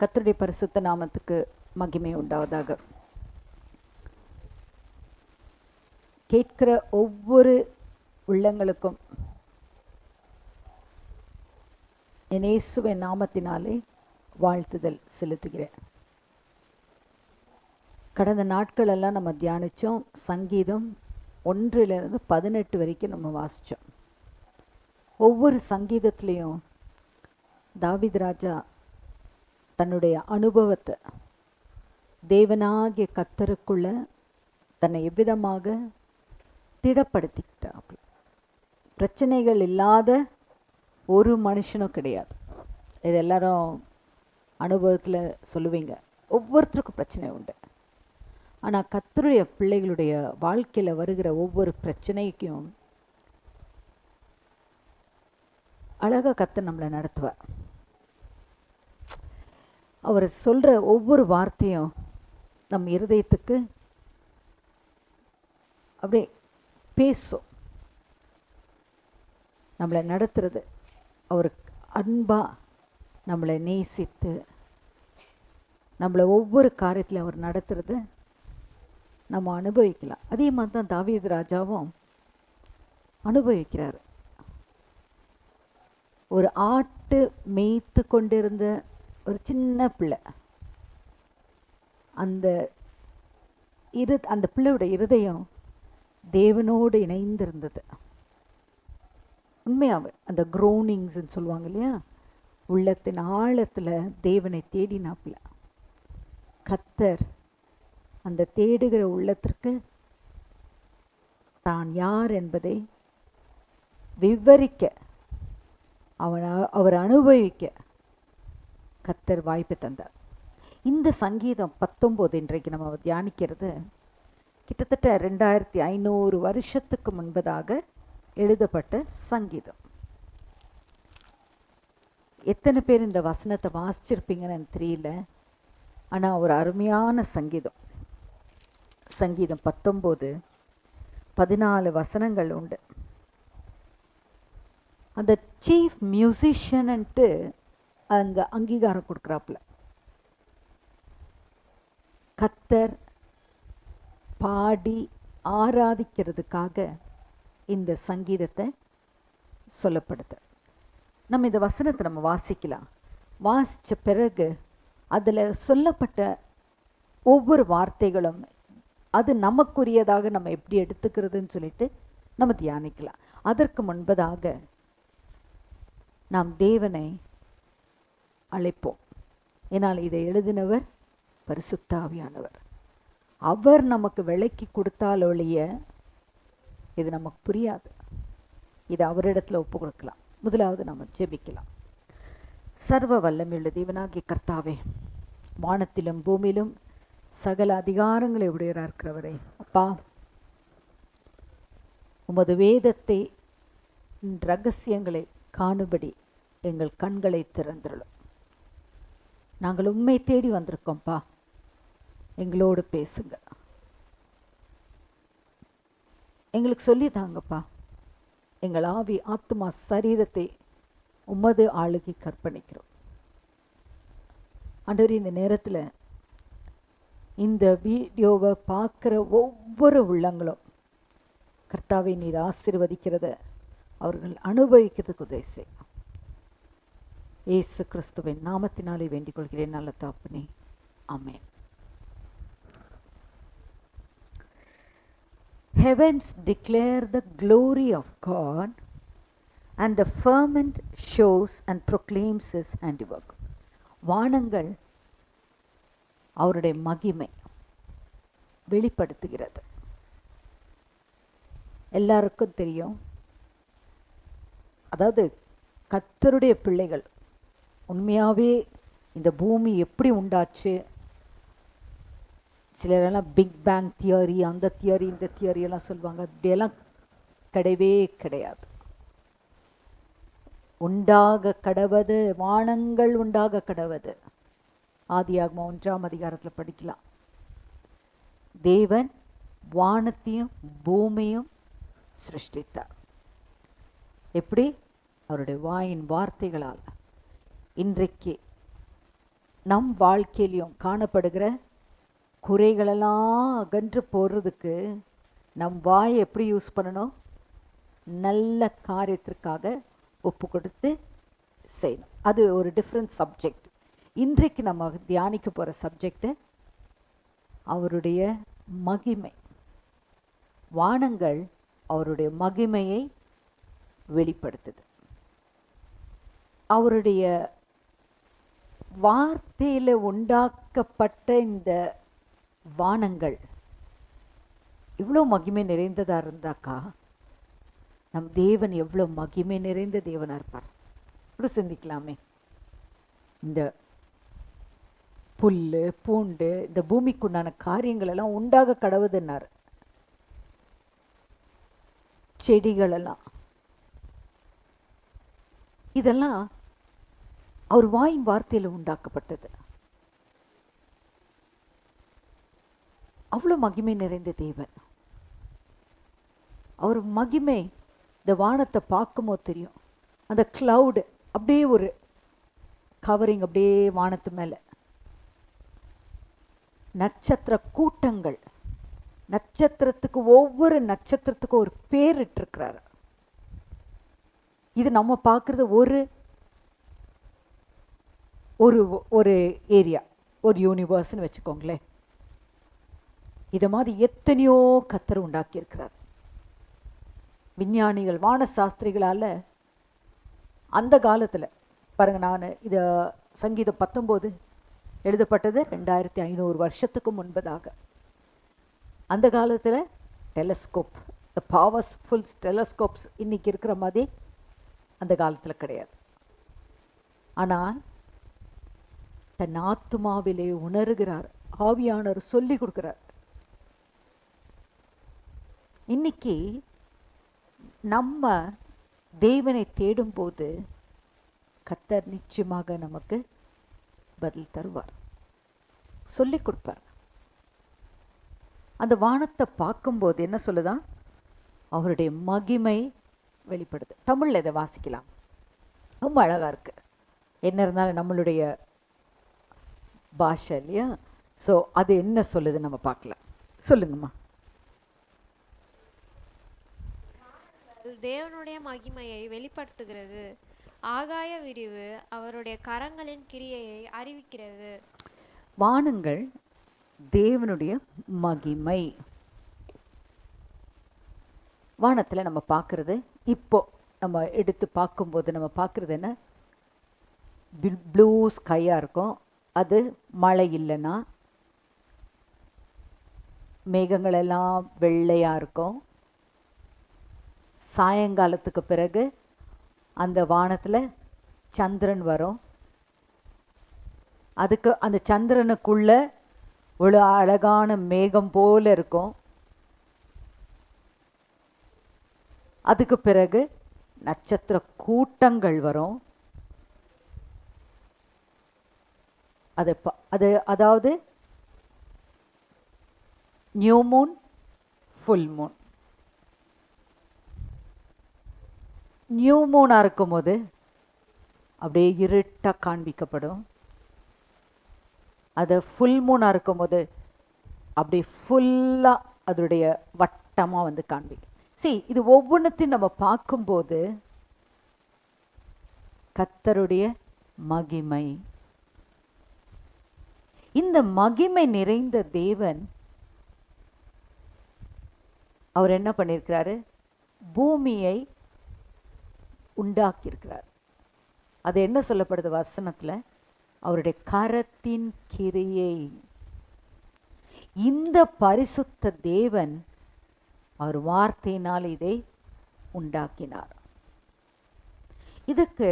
கத்தருடைய பரிசுத்த நாமத்துக்கு மகிமை உண்டாவதாக. கேட்கிற ஒவ்வொரு உள்ளங்களுக்கும் என் இயேசுவின் நாமத்தினாலே வாழ்த்துதல் செலுத்துகிறேன். கடந்த நாட்களெல்லாம் நம்ம தியானித்தோம் சங்கீதம் ஒன்றிலிருந்து பதினெட்டு வரைக்கும் நம்ம வாசித்தோம் ஒவ்வொரு சங்கீதத்துலேயும் தாவித் ராஜா தன்னுடைய அனுபவத்தை தேவனாகிய கத்தருக்குள்ள தன்னை எவ்விதமாக திடப்படுத்திக்கிட்டாப்புல பிரச்சனைகள் இல்லாத ஒரு மனுஷனும் கிடையாது. இது எல்லாரும் அனுபவத்தில் சொல்லுவீங்க. ஒவ்வொருத்தருக்கும் பிரச்சனை உண்டு. ஆனால் கத்தருடைய பிள்ளைகளுடைய வாழ்க்கையில் வருகிற ஒவ்வொரு பிரச்சனைக்கும் அழகாக கத்தை நம்மளை நடத்துவார். அவர் சொல்கிற ஒவ்வொரு வார்த்தையும் நம் இருதயத்துக்கு அப்படியே பேசும். நம்மளை நடத்துறது. அவர் அன்பாக நம்மளை நேசித்து நம்மளை ஒவ்வொரு காரியத்தில் அவர் நடத்துறது நம்ம அனுபவிக்கலாம். அதே மாதிரி தான் தாவீது ராஜாவும் அனுபவிக்கிறார். ஒரு ஆட்டு மேய்த்து கொண்டிருந்த ஒரு சின்ன பிள்ளை. அந்த இரு அந்த பிள்ளையோட இருதயம் தேவனோடு இணைந்திருந்தது. உண்மையாக அந்த குரோனிங்ஸ்ன்னு சொல்லுவாங்க இல்லையா? உள்ளத்தின் ஆழத்தில் தேவனை தேடினாப்புல. கத்தர் அந்த தேடுகிற உள்ளத்திற்கு தான் யார் என்பதை விவரிக்க அவன் அவர் அனுபவிக்க கத்தர் வாய்ப்பு தந்தார். இந்த சங்கீதம் பத்தொம்போது இன்றைக்கு நம்ம தியானிக்கிறது கிட்டத்தட்ட ரெண்டாயிரத்தி ஐநூறு வருஷத்துக்கு முன்பதாக எழுதப்பட்ட சங்கீதம். எத்தனை பேர் இந்த வசனத்தை வாசிச்சிருப்பீங்கன்னு எனக்கு தெரியல. ஆனால் ஒரு அருமையான சங்கீதம். சங்கீதம் பத்தொம்போது பதினாலு வசனங்கள் உண்டு. அந்த சீஃப் மியூசிஷியன்ட்டு அங்கே அங்கீகாரம் கொடுக்குறாப்புல. கத்தர் பாடி ஆராதிக்கிறதுக்காக இந்த சங்கீதத்தை சொல்லப்படுது. நம்ம இந்த வசனத்தை நம்ம வாசிக்கலாம். வாசித்த பிறகு அதில் சொல்லப்பட்ட ஒவ்வொரு வார்த்தைகளும் அது நமக்குரியதாக நம்ம எப்படி எடுத்துக்கிறதுன்னு சொல்லிட்டு நம்ம தியானிக்கலாம். அதற்கு முன்பதாக நாம் தேவனை அழைப்போம். ஏன்னால் இதை எழுதினவர் பரிசுத்தாவியானவர். அவர் நமக்கு விலைக்கு கொடுத்தால் ஒழிய இது நமக்கு புரியாது. இது அவரிடத்தில் ஒப்பு கொடுக்கலாம். முதலாவது நம்ம ஜெபிக்கலாம். சர்வ வல்லமையுள்ள தேவனாகிய கர்த்தாவே வானத்திலும் பூமியிலும் சகல அதிகாரங்களை உடையராக இருக்கிறவரே. அப்பா உமது வேதத்தை ரகசியங்களை காணுபடி எங்கள் கண்களை திறந்துள்ளோம் நாங்கள் உண்மை தேடி வந்திருக்கோம்ப்பா எங்களோடு பேசுங்க. எங்களுக்கு சொல்லி தாங்கப்பா. எங்கள் ஆவி ஆத்மா சரீரத்தை உமது ஆளுகை கற்பணிக்கிறோம். ஆண்டவர் இந்த நேரத்தில் இந்த வீடியோவை பார்க்குற ஒவ்வொரு உள்ளங்களும் கர்த்தாவை நீர் ஆசிர்வதிக்கிறத அவர்கள் அனுபவிக்கிறதுக்கு உதவி செய்யும். இயேசு கிறிஸ்துவின் நாமத்தினாலே வேண்டிக் கொள்கிறேன் நல்ல தாப்பனே. Amen. Declare the glory of of and the the shows and and is his work வானங்கள் அவருடைய மகிமை வெளிப்படுத்துகிறது. எல்லாருக்கும் தெரியும். அதாவது கத்தருடைய பிள்ளைகள் உண்மையாகவே இந்த பூமி எப்படி உண்டாச்சு? சிலரெல்லாம் பிக் பேங் தியரி அந்த தியரி இந்த தியரி எல்லாம் சொல்லுவாங்க. அப்படியெல்லாம் கிடையவே கிடையாது. உண்டாக கடவது வானங்கள் உண்டாக கடவது. ஆதியாகமா ஒன்றாம் அதிகாரத்தில் படிக்கலாம். தேவன் வானத்தையும் பூமியும் சிருஷ்டித்தார். எப்படி? அவருடைய வாயின் வார்த்தைகளால். இன்றைக்கு நம் வாழ்க்கையிலையும் காணப்படுகிற குறைகளெல்லாம் அகன்று போகிறதுக்கு நம் வாயை எப்படி யூஸ் பண்ணணும்? நல்ல காரியத்திற்காக ஒப்பு கொடுத்து செய்யணும். அது ஒரு டிஃப்ரெண்ட் சப்ஜெக்ட் இன்றைக்கு நம்ம தியானிக்க போகிற சப்ஜெக்டு அவருடைய மகிமை. வானங்கள் அவருடைய மகிமையை வெளிப்படுத்துது. அவருடைய வார்த்தையில் உண்டாக்கப்பட்ட இந்த வானங்கள் இவ்வளோ மகிமை நிறைந்ததாக இருந்தாக்கா? நம் தேவன் எவ்வளோ மகிமை நிறைந்த தேவனாக இருப்பார். இப்படி சிந்திக்கலாமே. இந்த புல் பூண்டு இந்த பூமிக்குண்டான காரியங்கள் எல்லாம் உண்டாக கடவுதுன்னார். செடிகளெல்லாம். இதெல்லாம் அவர் வாயின் வார்த்தையில் உண்டாக்கப்பட்டது. அவ்வளோ மகிமை நிறைந்த தேவன். அவர் மகிமை இந்த வானத்தை பார்க்கும்போது தெரியும். அந்த கிளவுடு அப்படியே ஒரு கவரிங் அப்படியே வானத்து மேலே. நட்சத்திர கூட்டங்கள். நட்சத்திரத்துக்கு ஒவ்வொரு நட்சத்திரத்துக்கும் ஒரு பேர் இட்டிருக்கிறாரு. இது நம்ம பார்க்குறது ஒரு ஒரு ஒரு ஏரியா ஒரு யூனிவர்ஸ்னு வச்சுக்கோங்களேன். இதை மாதிரி எத்தனையோ கத்தர் உண்டாக்கியிருக்கிறார். விஞ்ஞானிகள் வான சாஸ்திரிகளால் அந்த காலத்தில் பாருங்கள் நான் இதை சங்கீதம் பத்தொம்போது எழுதப்பட்டது ரெண்டாயிரத்தி ஐநூறு வருஷத்துக்கு முன்பதாக. அந்த காலத்தில் டெலஸ்கோப் த பவர்ஃபுல் டெலஸ்கோப்ஸ் இன்றைக்கி இருக்கிற மாதிரி அந்த காலத்தில் கிடையாது. ஆனால் தன் ஆத்துமாவிலே உணர்கிறார். ஆவியானவர் சொல்லி கொடுக்கிறார். இன்னைக்கு நம்ம தேவனை தேடும்போது கத்தர் நிச்சயமாக நமக்கு பதில் தருவார். சொல்லி கொடுப்பார். அந்த வானத்தை பார்க்கும்போது என்ன சொல்லுதான் அவருடைய மகிமை வெளிப்படுது. தமிழில் இதை வாசிக்கலாம். ரொம்ப அழகாக இருக்குது என்ன இருந்தாலும் நம்மளுடைய பாஷை இல்லையா ஸோ அது என்ன சொல்லுது நம்ம பார்க்கலாம். சொல்லுங்கம்மா. தேவனுடைய மகிமையை வெளிப்படுத்துகிறது. ஆகாய விரிவு அவருடைய கரங்களின் கிரியையை அறிவிக்கிறது. வானங்கள் தேவனுடைய மகிமை. வானத்தில் நம்ம பார்க்குறது இப்போ நம்ம எடுத்து பார்க்கும்போது நம்ம பார்க்குறது என்ன? ப்ளூ ஸ்கையாக இருக்கும். அது மழை இல்லைன்னா மேகங்கள் எல்லாம் வெள்ளையாக இருக்கும். சாயங்காலத்துக்கு பிறகு அந்த வானத்தில் சந்திரன் வரும். அதுக்கு அந்த சந்திரனுக்குள்ள ஒரு அழகான மேகம் போல இருக்கும். அதுக்கு பிறகு நட்சத்திர கூட்டங்கள் வரும். அது அது அதாவது new moon full moon new மூனாக இருக்கும்போது அப்படியே இருட்டாக காண்பிக்கப்படும். அது ஃபுல் மூனாக இருக்கும்போது அப்படி ஃபுல்லாக அதனுடைய வட்டமாக வந்து காண்பிக்கும். சரி இது ஒவ்வொன்றத்தையும் நம்ம பார்க்கும்போது கத்தருடைய மகிமை இந்த மகிமை நிறைந்த தேவன் அவர் என்ன பண்ணியிருக்கிறாரு? பூமியை உண்டாக்கியிருக்கிறார். அது என்ன சொல்லப்படுது வசனத்தில்? அவருடைய கரத்தின் கிரியை. இந்த பரிசுத்த தேவன் அவர் வார்த்தையினால் இதை உண்டாக்கினார். இதுக்கு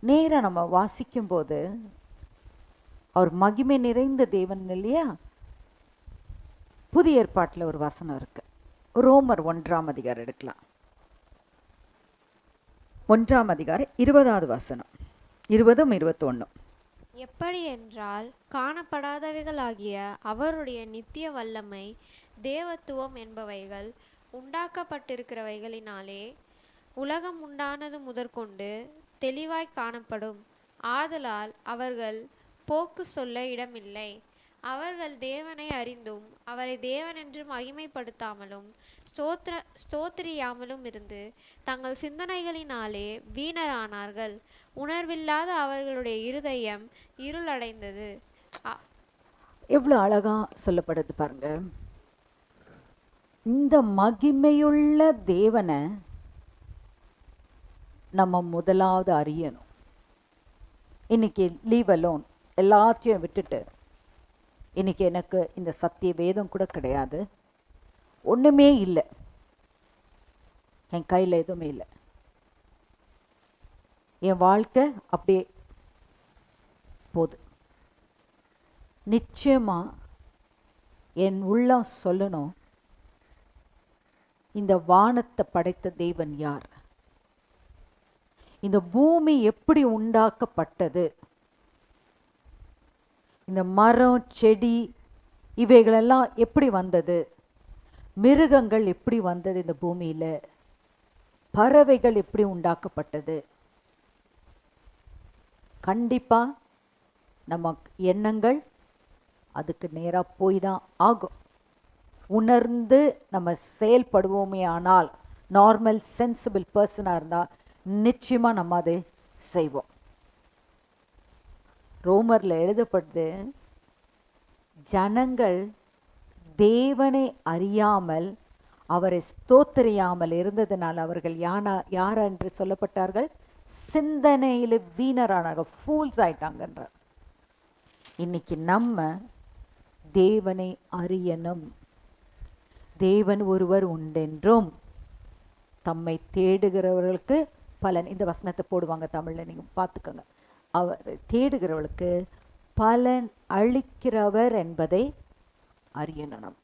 நேராக நம்ம வாசிக்கும்போது அவர் மகிமை நிறைந்த தேவன் இல்லையா? புதிய ஏற்பாட்டில் ஒரு வசனம் இருக்கு. ரோமர் ஒன்றாம் அதிகாரம் எடுக்கலாம். ஒன்றாம் அதிகாரம் இருபதாவது வசனம். இருபதும் இருபத்தொன்னும். எப்படி என்றால் காணப்படாதவைகளாகிய அவருடைய நித்திய வல்லமை தேவத்துவம் என்பவைகள் உண்டாக்கப்பட்டிருக்கிறவைகளினாலே உலகம் உண்டானது முதற்கொண்டு தெளிவாய் காணப்படும். ஆதலால் அவர்கள் போக்கு சொல்ல இடமில்லை. அவர்கள் தேவனை அறிந்தும் அவரை தேவனென்று மகிமைப்படுத்தாமலும் ஸ்தோத்ர ஸ்தோத்திரியாமலும் இருந்து தங்கள் சிந்தனைகளினாலே வீணரானார்கள். உணர்வில்லாத அவர்களுடைய இருதயம் இருளடைந்தது. அ- எவ்வளோ அழகா சொல்லப்படுது பாருங்க. இந்த மகிமையுள்ள தேவனை நம்ம முதலாவது அறியணும். இன்னைக்கு லீவ் அலோன் எல்லாத்தையும் விட்டுட்டு இன்னைக்கு எனக்கு இந்த சத்திய வேதம் கூட கிடையாது. ஒண்ணுமே இல்லை. என் கையில் எதுவுமே இல்லை. என் வாழ்க்கை அப்படியே போகுது. நிச்சயமா என் உள்ளம் சொல்லணும் இந்த வானத்தை படைத்த தேவன் யார்? இந்த பூமி எப்படி உண்டாக்கப்பட்டது? இந்த மரம் செடி இவைகளெல்லாம் எப்படி வந்தது? மிருகங்கள் எப்படி வந்தது இந்த பூமியில்? பறவைகள் எப்படி உண்டாக்கப்பட்டது? கண்டிப்பாக நம்ம எண்ணங்கள் அதுக்கு நேராக போய் தான் ஆகும். உணர்ந்து நம்ம செயல்படுவோமே ஆனால் நார்மல் சென்சிபிள் பர்சனாக இருந்தால் நிச்சயமாக நம்ம அதை செய்வோம். ரோமர்ல எழுதப்படுது ஜனங்கள் தேவனை அறியாமல் அவரை ஸ்தோத்தரியாமல் இருந்ததினால் அவர்கள் யானா யார் என்று சொல்லப்பட்டார்கள்? சிந்தனையில் வீணரானார்கள் ஃபூல்ஸ் ஆயிட்டாங்கன்றார். இன்னைக்கு நம்ம தேவனை அறியணும். தேவன் ஒருவர் உண்டென்றும் தம்மை தேடுகிறவர்களுக்கு பலன் இந்த வசனத்தை போடுவாங்க தமிழில் நீங்கள் பார்த்துக்கோங்க. அவர் தேடுகிறவர்களுக்கு பலன் அளிக்கிறவர் என்பதை அறியணும்.